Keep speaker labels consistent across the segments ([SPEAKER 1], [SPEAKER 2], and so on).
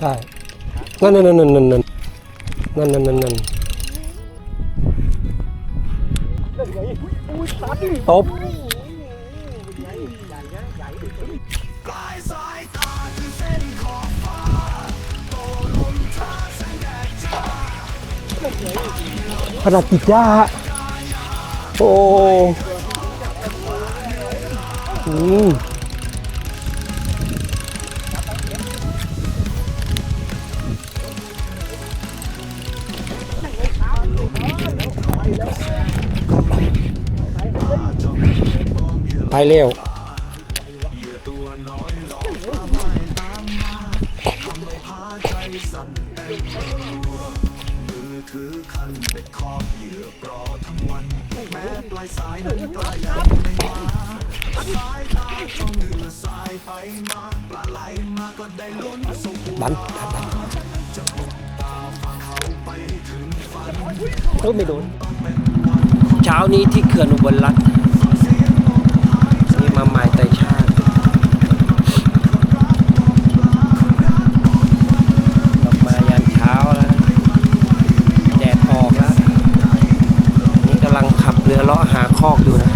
[SPEAKER 1] ใช่นั่นนั่นนั่นนั่นนั่นนั่นนั่นนั่นนั่นตบขนาดติดหญ้าโอ้อืม ไปเร็วดันดันดันเออไม่โดน เช้านี้ที่เขื่อนอุบลรัตน์นี่มาหมายไตรชาติกลับมายันเช้าแล้วนะแดดออกแล้ว นี่กำลังขับเรือเลาะหาคอกอยู่นะ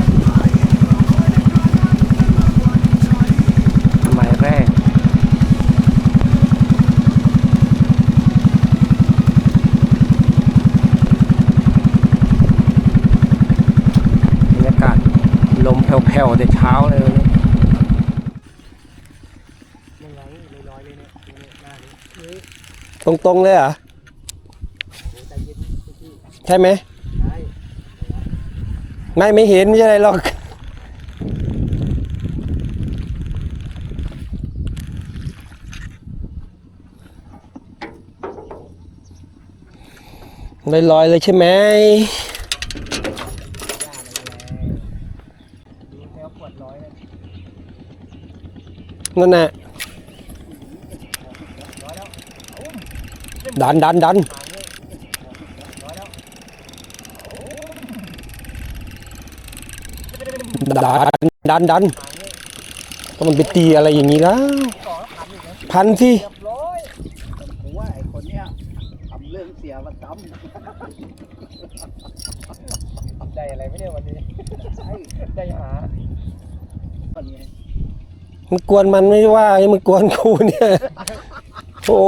[SPEAKER 1] หมายแรก บรรยากาศลมแผ่วๆแต่เช้าเลยวันนี้ ตรงเลยเหรอ ใช่ไหม ไม่ไม่เห็นไม่ใช่อะไรหรอก ลอยๆเลยใช่ไหมนั่นน่ะ ดันดันดันดันดันดันก็มันไปตีอะไรอย่างนี้แล้วพันสิ
[SPEAKER 2] ร้อยผมว่าไอ้คนเนี้ยทำเรื่องเสียประจำได้อะไรไม่ได้วันนี้ใช่ได้หาวันนี้
[SPEAKER 1] มันกวนมันไม่ว่าให้มันกวนกูเนี่ยโอ้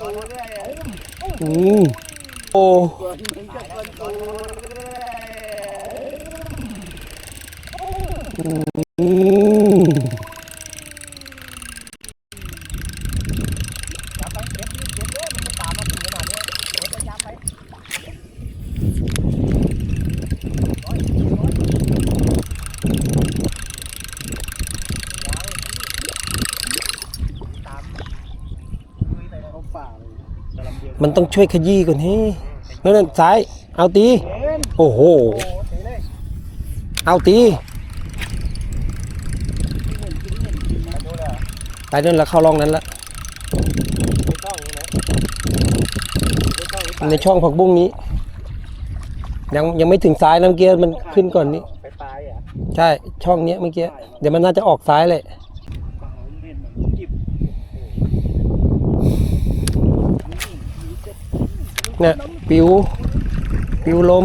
[SPEAKER 1] โอ้
[SPEAKER 2] โห มันต้อง
[SPEAKER 1] ช่วยขยี้ก่อนเฮ้นั่นนะซ้าย เอาตี
[SPEAKER 2] เห็น
[SPEAKER 1] โอ้โห
[SPEAKER 2] โอ้ตีเลย
[SPEAKER 1] เอาตี
[SPEAKER 2] มาดูเลย
[SPEAKER 1] ไปนั่นละเข้าร่องนั้นละ
[SPEAKER 2] ไม่ต้องใช่ไหมไม่ต้องหรือเปล่า
[SPEAKER 1] ในช่องผักบุ้งนี้ ยังยังไม่ถึงซ้ายนะเมื่อกี้มันขึ้นก่อนนี้
[SPEAKER 2] ไปปลายอะ
[SPEAKER 1] ใช่ช่องเนี้ยเมื่อกี้ เดี๋ยวมันน่าจะออกซ้ายเลย
[SPEAKER 2] ปลาเล่นเหมือนจิบ
[SPEAKER 1] เนี่ยปิวปิวลม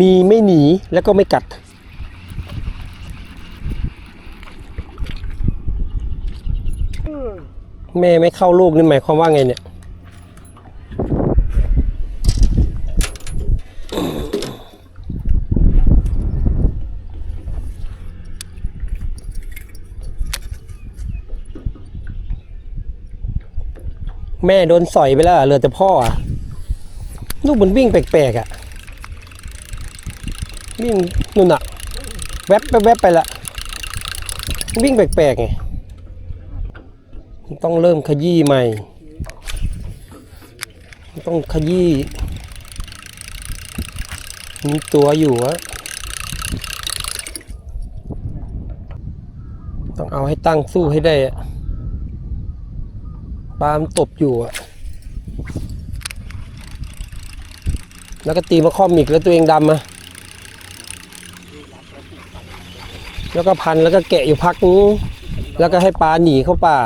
[SPEAKER 2] มี
[SPEAKER 1] ไม่
[SPEAKER 2] หนี
[SPEAKER 1] แล้ว
[SPEAKER 2] ก็ไม่
[SPEAKER 1] กัด แม่ไม่เข้าลูกนี่หมายความว่าไงเนี่ย แม่โดนสอยไปแล้วเหลือแต่พ่ออะลูกมันวิ่งแปลกๆอะ วิ่งนู่นอะแวบไปแวบไปละวิ่งแปลกๆไงต้องเริ่มขยี้ใหม่ ต้องขยี้มีตัวอยู่อะต้องเอาให้ตั้งสู้ให้ได้อะปาล์มตบอยู่อะแล้วก็ตีมาข้อมอีกแล้วตัวเองดำอะ แล้วก็พันแล้วก็แกะอยู่พักนึงแล้วก็ให้ปลาหนีเข้าป่า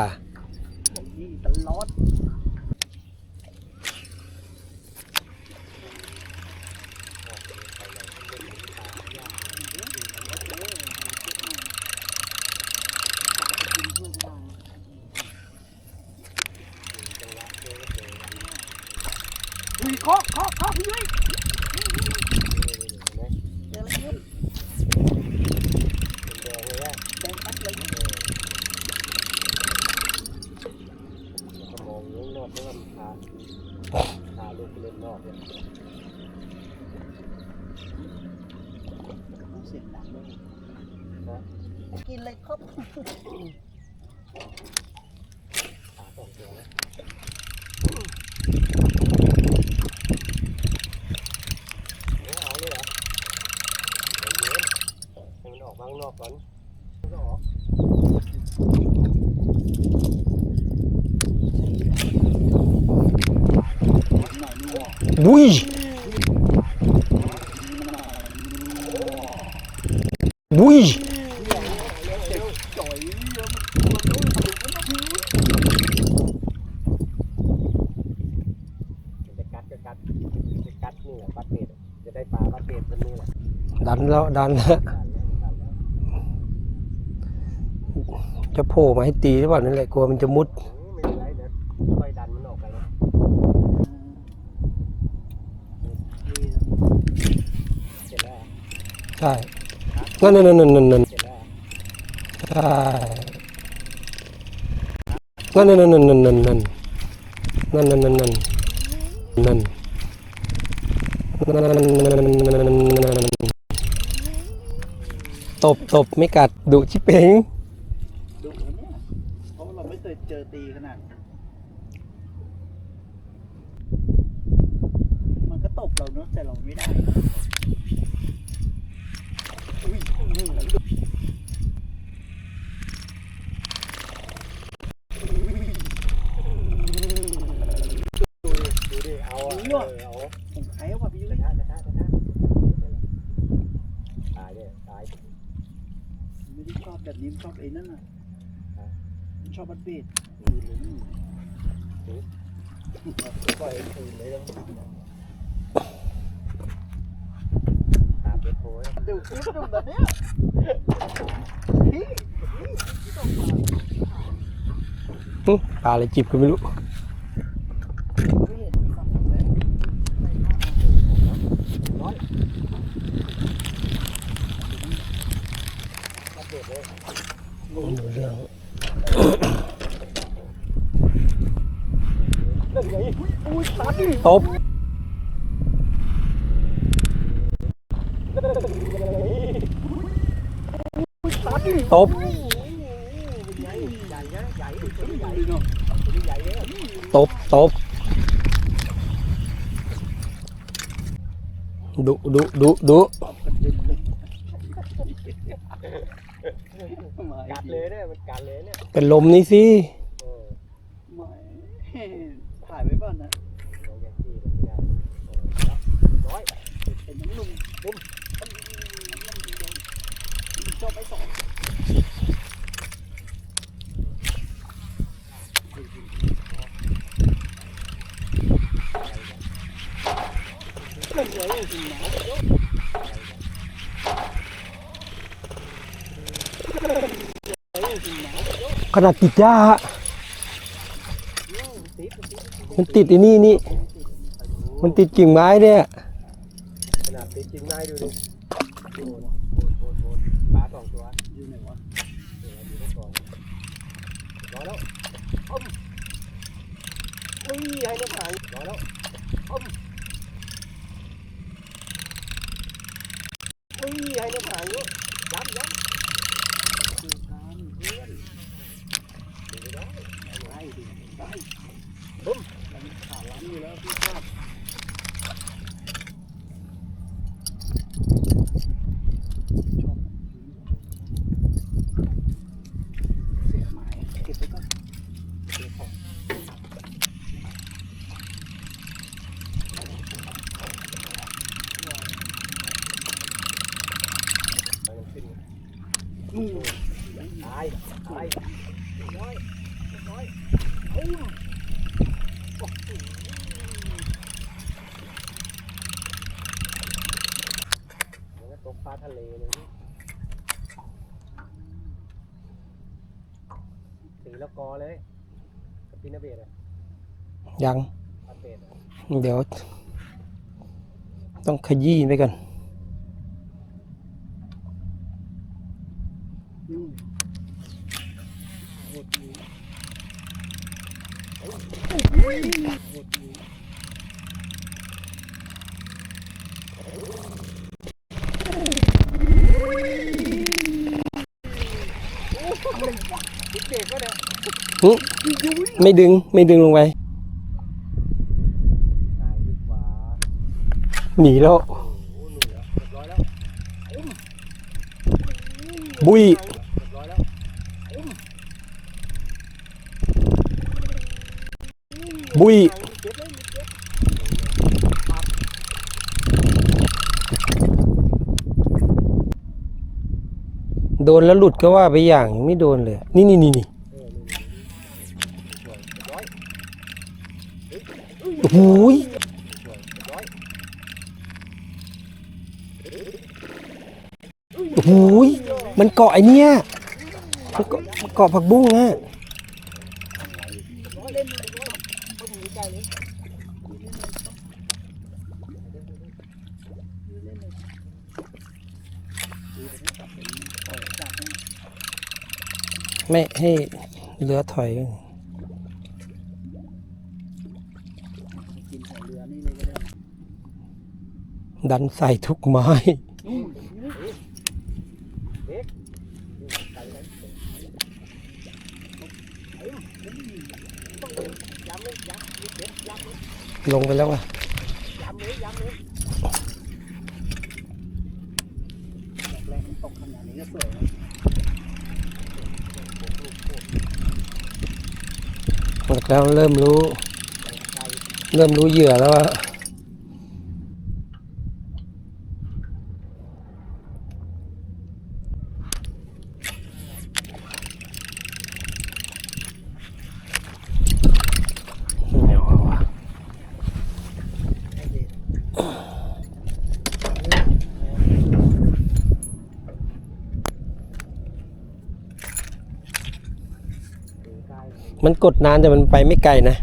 [SPEAKER 3] นี่ตลอด อุ้ยเคาะเคาะเคาะพี่ยุ้ยเจออะไรเนี่ยแดงปัดเลย
[SPEAKER 1] มองนู้นนอกเพราะว่ามัน พาพาลูกไปเล่นนอกเนี่ย
[SPEAKER 3] เสียงดังเลยกินเลยครับ
[SPEAKER 1] ขาสองตัวแล้วเอาเลยเหรอเย็นให้มันออกมาข้างนอกก่อนมันก็ออกบุ้ยบุ้ย
[SPEAKER 3] จ่อยเยอะมัน
[SPEAKER 1] จะกัดจะกัดจะกัดนี่แหละบัดเบ็ดจะได้ปลาบัดเบ็ดมันนี่ แหละดันแล้วดันแล้วจะโผล่มาให้ตีหรือเปล่านั่นแหละกลัวมันจะมุด
[SPEAKER 2] ไม่เป็นไรเดี๋ยวค่อยดันมันออกไปแล้วเสร็จแล้ว
[SPEAKER 1] ใช่นั่นนั่นนั่นนั่นนั่นใช่นั่นนั่นนั่นนั่นนั่นนั่นนั่นนั่นนั่นนั่นนั่นนั่นนั่นนั่นนั่นตบตบไม่กัดดุชิเป้ง
[SPEAKER 3] ดุนะเนี่ยเพราะเราไม่เคยเจอตีขนาดมันก็ตบเราเนอะแต่เราไม่ได้
[SPEAKER 2] ดูดิ เอาอะเออเอา
[SPEAKER 3] ผมใครว่าพี่
[SPEAKER 2] กระทะกระทะกระทะตายเนี่ยตาย
[SPEAKER 3] ไม่ได้ชอบแบบนี้ชอบไอ้นั่นน่ะชอบบัดเบ็ด
[SPEAKER 2] ปล่อยคืนเลยแล้วตามเบ็ ดโพย
[SPEAKER 3] ดูคลิปดูแบบเนี้ยพี่
[SPEAKER 1] หึปลาอะไรจิบก็ไม่รู้
[SPEAKER 3] ไม่ ต
[SPEAKER 1] บ ตบ
[SPEAKER 2] ต
[SPEAKER 1] บ ดุดุดุดุ
[SPEAKER 3] เป็
[SPEAKER 1] นลมนี่สิ ขนาดติดยญ้าฮะมันติดไอ้นี่นี่ มันติดกิ่งไม้เนี่ย
[SPEAKER 2] ขนาดติดกิ่งไม้ดูดิปลาสองตัวยู่ไหนวะอยู่ตรงกองรอแล้วอุ้ยให้น้ำหายรอแล้ว ตกปลาทะเลเลยนี่สีแล้วกอเลยกับปีนาเบดอะ
[SPEAKER 1] ยัง
[SPEAKER 2] ปลาเบดอะ
[SPEAKER 1] เดี๋ยว ต้องขยี้ไปก่อน
[SPEAKER 2] อืมโหดดีโหดดีติดเบรกก็ได้
[SPEAKER 1] ไม่ดึงไม่ดึงลงไปหนีแล้ว
[SPEAKER 2] บุย
[SPEAKER 1] บุยโดนแล้วหลุดก็ว่าไปอย่างไม่โดนเลย นี่นี่นี่นี่
[SPEAKER 2] สวยเรียบร้อย
[SPEAKER 1] โอ้โหย
[SPEAKER 2] สวยเรีย
[SPEAKER 1] มันเกาะไอเนี้ยมันเกาะมันเกาะผักบุ้งฮะ
[SPEAKER 2] ร้อยเนเลยร้อยเข้าถึงใกล้เลย
[SPEAKER 1] ไม่ให้เรือถอย
[SPEAKER 2] กินของเรือนี่เลยก็ได้
[SPEAKER 1] ดันใส่ทุกไม้
[SPEAKER 2] ล
[SPEAKER 1] งไปแล้วอะ
[SPEAKER 2] ย้ำเลยย้ำเลยแรงมันตกขนาดนี้สวยนะ
[SPEAKER 1] แล้วเริ่มรู้ เริ่มรู้เหยื่อแล้วว่า เหนียวว่ะมัน กดนานแต่มันไปไม่ไกลนะ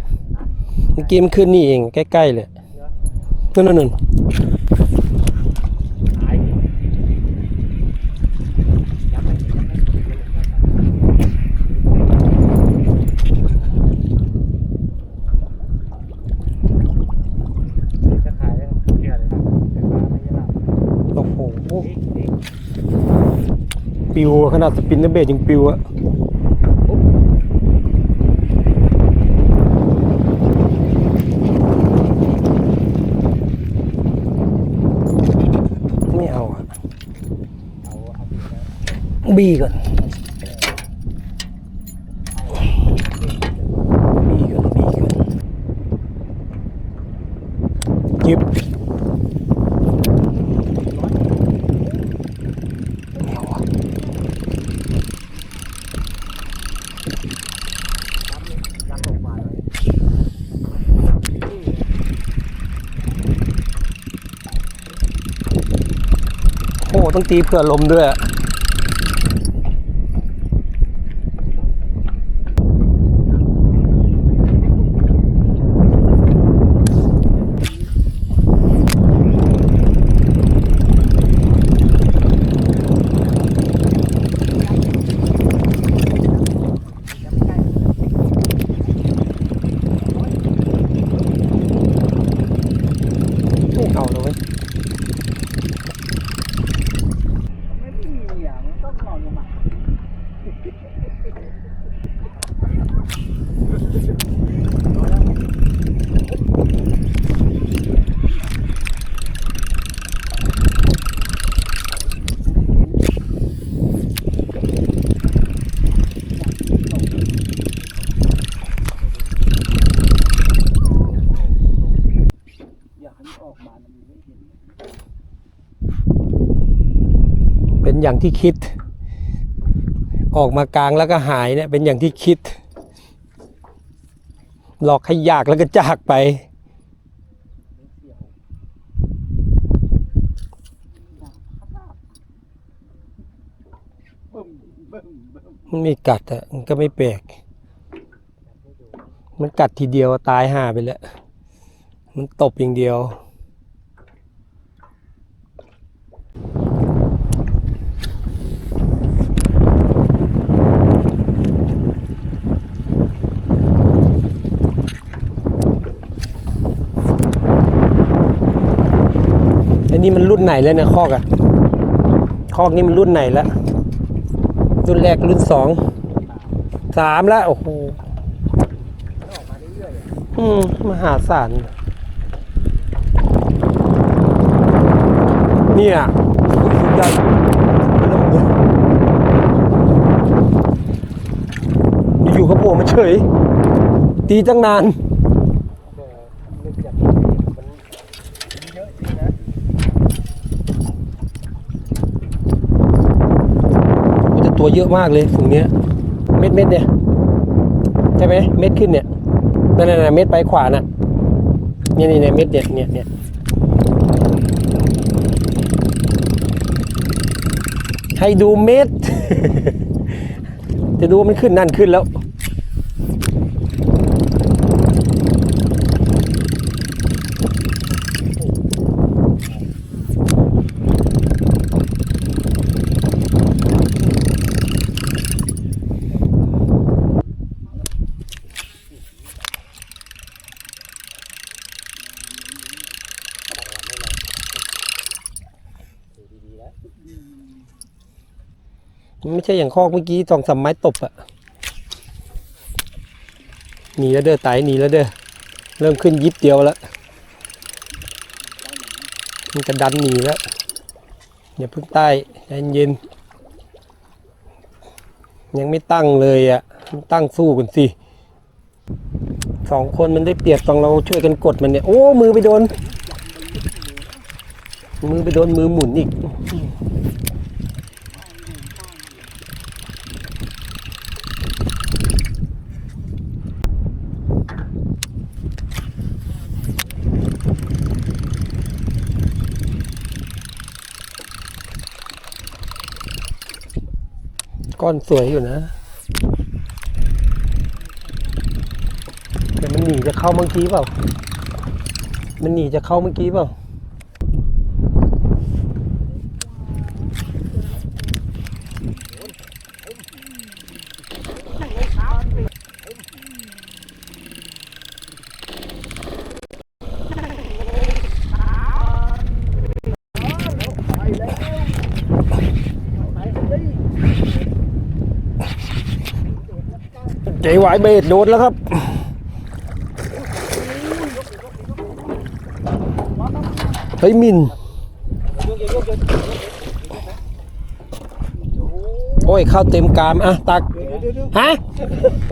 [SPEAKER 1] เมื่อกี้มันขึ้นนี่เองใกล้ๆเลยนู่นนู่น
[SPEAKER 2] ปิ
[SPEAKER 1] วขนาดสปินเนอร์เบดยังปิวอะไม่เอาอะ
[SPEAKER 2] เอาเอาไปนะ
[SPEAKER 1] บีก่อนบีก่อนบีก่อนจิบไม่เอะ
[SPEAKER 2] ย้ำน้ำออกมาเลย
[SPEAKER 1] โอ้ต้องตีเผื่อลมด้วยอะ แล้วเว้ย
[SPEAKER 3] ไม่มีอะมันต้องนอนลงมา อยากให้มันออกมามันไม่เห็น
[SPEAKER 1] เป็น อย่างที่คิด ออกมากลางแล้วก็หายเนี่ยเป็นอย่างที่คิด หลอกให้อยากแล้วก็จากไป
[SPEAKER 3] มั
[SPEAKER 1] นไม่กัดอะมันก็ไม่แปลก มันกัดทีเดียวตายห่าไปแล้ว มันตบอย่างเดียว นี้มันรุ่นไหนแล้วเนี่ยคอกอะคอกนี่มันรุ่นไหนแล้วรุ่นแรกรุ่นสองสามแล้ว โอ้โหอืมมหาศาลเนี่ยสุดยอดอยู่ๆก็โผล่มาเฉย ตีตั้งนาน
[SPEAKER 2] แต่นึกจากมันเยอะจริงนะ
[SPEAKER 1] แตัวเยอะมากเลยฝูงเนี้ย เม็ดเม็ดเนี่ยใช่ไหมเม็ดขึ้นเนี่ยนั่นน่ะเม็ดไปขวาน่ะเนี่ยนี่เนี่ยเม็ดเนี่ยเนี่ยเนี่ยให้ดูเม็ด จะดูว่ามันขึ้นนั่นขึ้นแล้ว ไม่ใช่อย่างคอกเมื่อกี้สองสามไม้ตบอะหนีแล้วเด้อไตหนีแล้วเด้อเริ่มขึ้นยิบเดียวแล้วมันจะดันหนีแล้วอย่าเพิ่งใต้ใจเย็น ยังไม่ตั้งเลยอะตั้งสู้กันสิสองคนมันได้เปรียบตอนเราช่วยกันกดมันเนี่ย โอ้ มือไปโดน มือไปโดนมือหมุนอีก ก้อนสวยอยู่นะแต่มันหนีจะเข้าเมื่อกี้เปล่า มันหนีจะเข้าเมื่อกี้เปล่า ใจหวายเบสโดนแล้วครับเฮ้ยมิน โอ้ยเข้าเต็มกามอะตัก ฮะ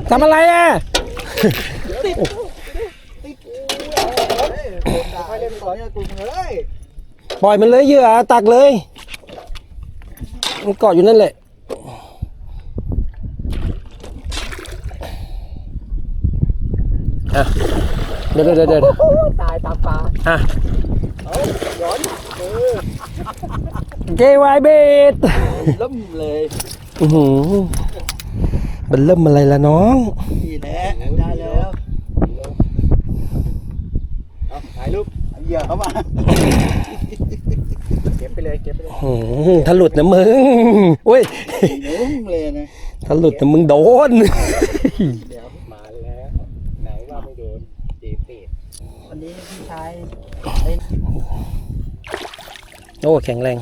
[SPEAKER 1] ทำอะไรอะปล่อยมันเลยเหยื่อตักเลย มันเกาะอยู่นั่นแหละ อะเดี๋ยวเดี๋ยวเดี๋ยวเดี๋ยว
[SPEAKER 3] ตายตามปลา
[SPEAKER 1] อะ
[SPEAKER 3] ย้อน
[SPEAKER 1] เจวายเบส
[SPEAKER 3] ล่มเลย
[SPEAKER 1] อือหือมันเริ่มอะไรละน้อง
[SPEAKER 3] นี่แหละได้แล้ว
[SPEAKER 2] เอาถ่ายรูป
[SPEAKER 3] เหยื่อเข้ามา
[SPEAKER 2] เก็บไปเลยเก็บไปเลย
[SPEAKER 1] อืมถ้าหลุดนะมึงโอ้ย
[SPEAKER 3] นุ่มเลยนะ
[SPEAKER 1] ถ้าหลุดนะมึงโดน
[SPEAKER 2] เดี๋ยวมาแล้ว ไหนว่าไม่โดนเจเป็ด
[SPEAKER 3] วันนี้พี่ชาย
[SPEAKER 1] โอ้แข็งแรง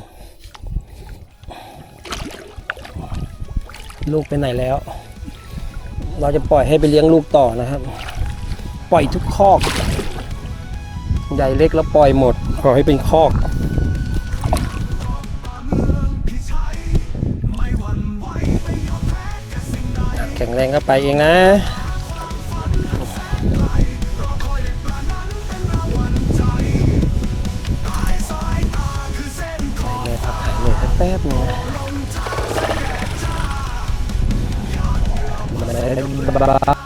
[SPEAKER 1] ลูกไปไหนแล้ว เราจะปล่อยให้ไปเลี้ยงลูกต่อนะครับ ปล่อยทุกคอกใหญ่เล็กแล้วปล่อยหมดขอให้เป็นคอกแข็งแรงก็ไปเองนะ บ๊ายบาย